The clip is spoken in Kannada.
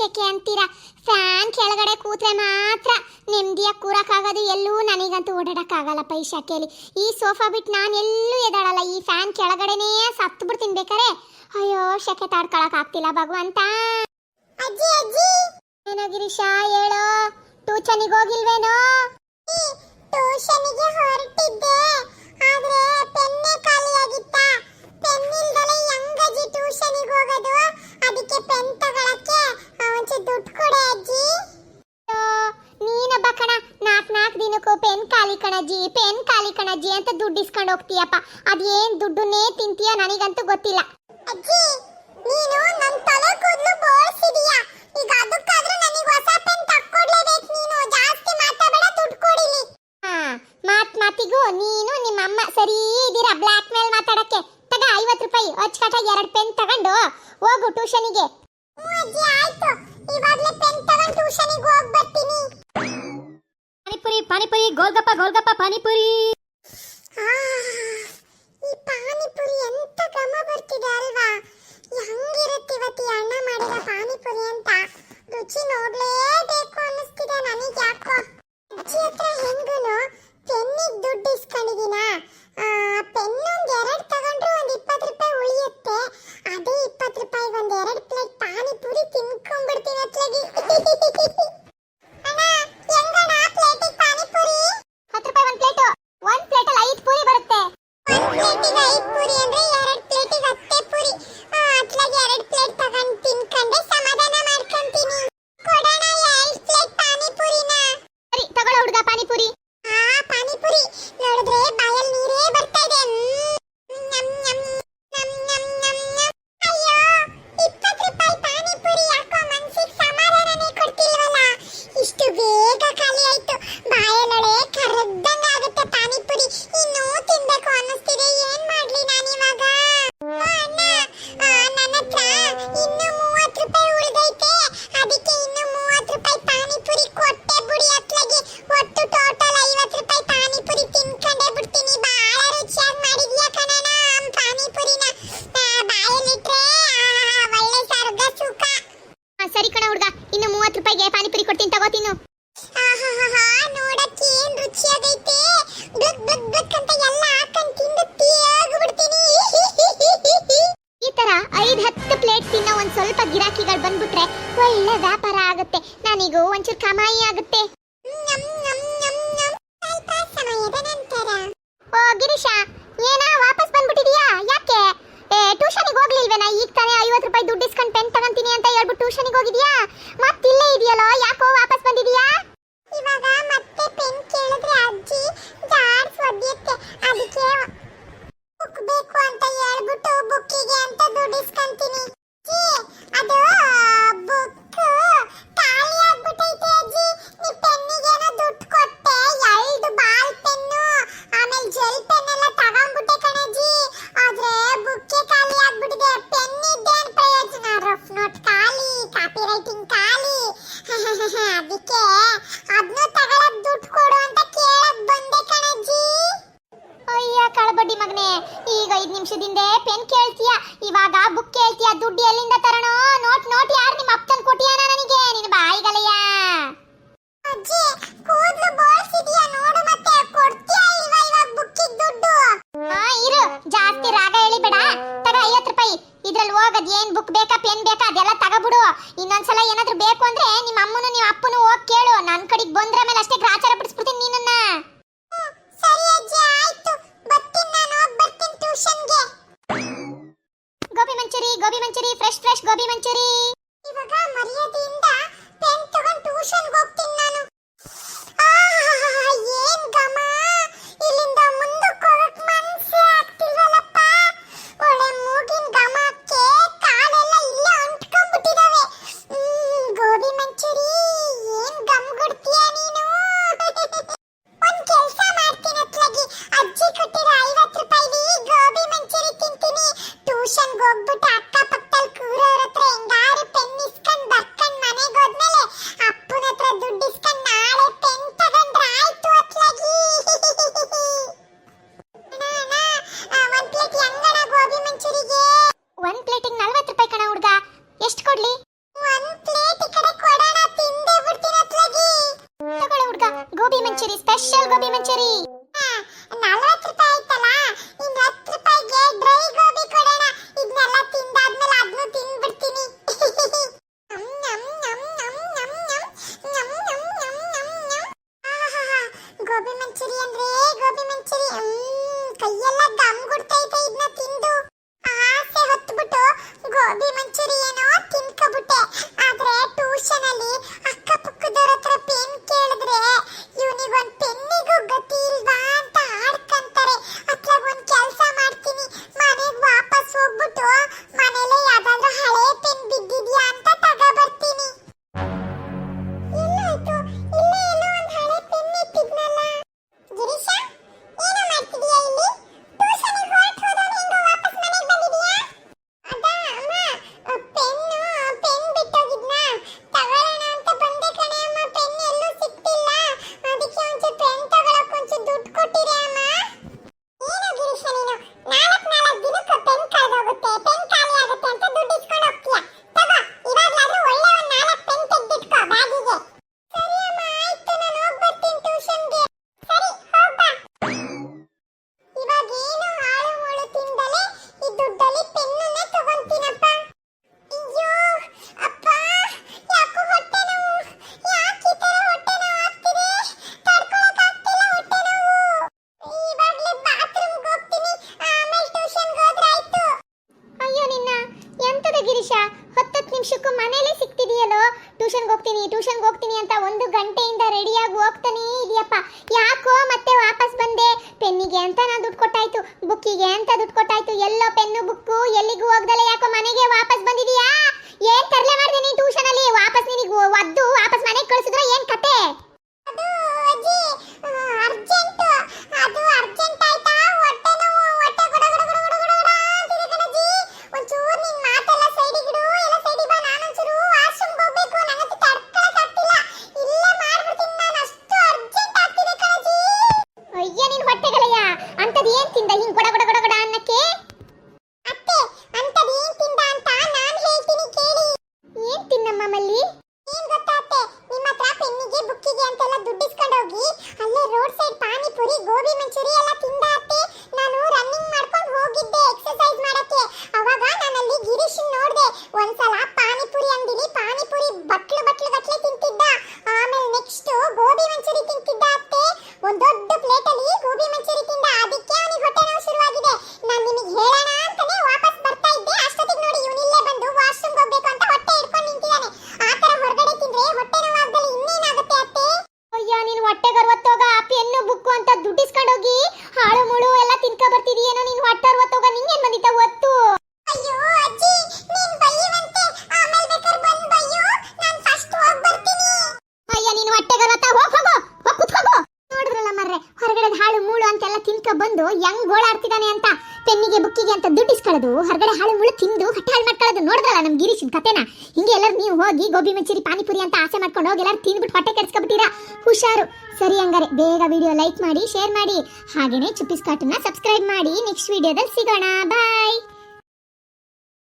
ಶೆಕೆ ಅಂತೀರಾ? ಫ್ಯಾನ್ ಕೆಳಗಡೆ ಕೂತ್ರೆ ಮಾತ್ರ ನೆಮ್ಮದಿಯ ಕೂರಕ್ಕಾಗೋದು, ಎಲ್ಲೂ ನನಗಂತೂ ಓಡಾಡೋಕ್ಕಾಗಲ್ಲ ಪೈ ಶೆಕೆಯಲ್ಲಿ ಈ ಸೋಫಾ ಬಿಟ್ಟು ನಾನು ಎಲ್ಲೂ ಎದಾಡಲ್ಲ ಈ ಫ್ಯಾನ್ ಕೆಳಗಡೆನೇ ಸತ್ತು ಬಿಡ್ತೀನಿ ಬೇಕಾರೆ ಅಯ್ಯೋ, ಶೆಕೆ ತಾಡ್ಕೊಳಕ್ಕಾಗ್ತಿಲ್ಲ ಭಗವಂತ. ಅಜ್ಜಿ ಅಜ್ಜಿ! ಹೇಳೋ? ಟೂಚನಿಗೆ ಹೋಗಿಲ್ವೇನೋ? ಟೂಷನಿಗೆ ಹೊರಟಿದ್ದೆ. ಆದ್ರೆ ಖಾಲಿಯಾಗಿತ್ತಾ? ಪೆನ್ ಇಲ್ದಲೆ ಹೆಂಗ್ ಅಜ್ಜಿ ಟ್ಯೂಷನಿಗೆ ಹೋಗೋದು? ಅದಕ್ಕೆ ಪೆನ್ ತಗೊಳಕ್ಕೆ ಒಂಚೂರು ದುಡ್ಡು ಕೊಡೆ ಅಜ್ಜಿ. ನೀನಬ್ಬ ಕಣ ನಾಲ್ಕು ನಾಲ್ಕು ದಿನಕ್ಕೂ ಪೆನ್ ಖಾಲಿ ಕಣಜ್ಜಿ ಪೆನ್ ಖಾಲಿ ಕಣಜ್ಜಿ ಅಂತ ದುಡ್ಡು ಇಸ್ಕೊಂಡು ಹೋಗ್ತೀಯಪ್ಪ. ಅದೇನ್ ದುಡ್ಡನ್ನೇ ತಿಂತೀಯ ನನಗಂತೂ ಗೊತ್ತಿಲ್ಲ. ಅಜ್ಜಿ, ನೀನು ನನ್ನ ತಲೆ ಕೂದಲು ಬೋಳಿಸಿದೀಯ. ಈಗ ಅದಕ್ಕಾದ್ರೂ ಟ್ಯೂಷನಿಗೆ ಪಾನಿಪುರಿ ಪಾನಿಪುರಿ ಗೋಲ್ಗಪ್ಪ ಗೋಲ್ಗಪ್ಪ ಪಾನಿಪುರಿ. ಈ ಪಾನಿಪುರಿ ಎಂತ ಬರ್ತಿದೆ ಅಲ್ವಾ? ಪಾನಿಪುರಿ ಅಂತ? ರುಚಿ ನೋಡ್ಲೇಬೇಕು ಅನ್ನಿಸ್ತಿದೆ ನನಗೆ ಯಾಕೋ ಅಜ್ಜಿ ಹತ್ರ ಪೆನ್ನಿಗೆ ದುಡ್ಡು ಇಸ್ಕೊಂಡಿದ್ದೀನಾ ಎರಡು ಪ್ಲೇಟ್ ಪಾನಿಪುರಿ ತಿನ್ಕೊಂಡ್ಬಿಡ್ತೀನಿ ಅತ್ಲಾಗಿ ಒಂದು ಹತ್ತು ಪ್ಲೇಟ್ ತಿನ್ನೋ ಒಂದ್ ಸ್ವಲ್ಪ ಗಿರಾಕಿಗಳು ಬಂದ್ಬಿಟ್ರೆ ಒಳ್ಳೆ ವ್ಯಾಪಾರ ಆಗುತ್ತೆ. ನಾನೀಗ ಒಂಚೂರು ಕಮಾಯಿ ಆಗುತ್ತೆ. ಓ ಗಿರೀಶ ಏನಾ ವಾಪಸ್ ಬಂದ್ಬಿಟ್ಟಿದ್ಯಾ? ಯಾಕೆ? ಟ್ಯೂಷನಿಗೆ ಹೋಗ್ಲಿಲ್ವೇನಾ? ಈಗ ತಾನೇ ಐವತ್ತು ರೂಪಾಯಿ ದುಡ್ಡು ಇಸ್ಕೊಂಡು ಪೆನ್ ತಗೊಂತೀನಿ ಅಂತ ಹೇಳ್ಬಿಟ್ಟು ಟ್ಯೂಷನ್ಗೆ ಹೋಗಿದ್ಯಾ? di ಗಂಟೆಯಿಂದ ರೆಡಿಯಾಗಿ ಹೋಗ್ತಾನೇ ಇದೆಯಪ್ಪ. ಯಾಕೋ ಮತ್ತೆ ವಾಪಸ್ ಬಂದೆ. ಪೆನ್ನಿಗೆ ಅಂತ ನಾನು ದುಡ್ಡು ಕೊಟ್ಟಾಯ್ತು. ಬುಕ್ಕಿಗೆ ಅಂತ ದುಡ್ಡು ಕೊಟ್ಟಾಯ್ತು. ಎಲ್ಲೋ ಪೆನ್ನು, ಬುಕ್ಕು ಎಲ್ಲಿಗೂ ಹೋಗ್ದಲ್ಲ ಯಾಕೋ ಮನೆಗೆ ವಾಪಸ್ ಬಂದಿದೀಯಾ? ಏನ್ ತರಲೆ ಮಾಡಿದೆ ನೀನು ಟ್ಯೂಷನ್ ಅಲ್ಲಿ? ವಾಪಸ್ ನಿನಗೆ ಒದ್ದು ವಾಪಸ್ ಮನೆಗೆ ಕಳಿಸಿದ್ರೆ ಏನ್ ಕತೆ? ಮಾಡೋದು ಹೊರಗಡೆ ಹಾಳು ಮುಳು ತಿಂದು ಹೊಟ್ಟೆ ಹಾಳು ಮಾಡ್ಕೊಳ್ಳೋದು ನೋಡಿದ್ರಲ್ಲ ನಮ್ಮ ಗಿರೀಶ್ ಕತೆನ ಹಿಂಗೆ ಎಲ್ಲರೂ ನೀವು ಹೋಗಿ ಗೋಬಿ ಮಂಚೂರಿ, ಪಾನಿಪುರಿ ಅಂತ ಆಸೆ ಮಾಡ್ಕೊಂಡು ಹೋಗಿ ಎಲ್ಲರೂ ತಿಂದ್ಬಿಟ್ಟು ಹೊಟ್ಟೆ ಕೆಡಿಸ್ಕೊಬಿಟ್ಟಿರಾ? ಹುಷಾರು. ಸರಿ ಹಂಗಾರೆ, ಬೇಗ ವಿಡಿಯೋ ಲೈಕ್ ಮಾಡಿ ಶೇರ್ ಮಾಡಿ. ಹಾಗೇನೆ ಚುಪ್ಪಿಸ್ ಕಾರ್ಟನ್ನ ಸಬ್ಸ್ಕ್ರೈಬ್ ಮಾಡಿ. ನೆಕ್ಸ್ಟ್ ವಿಡಿಯೋದಲ್ಲಿ ಸಿಗೋಣ. ಬಾಯ್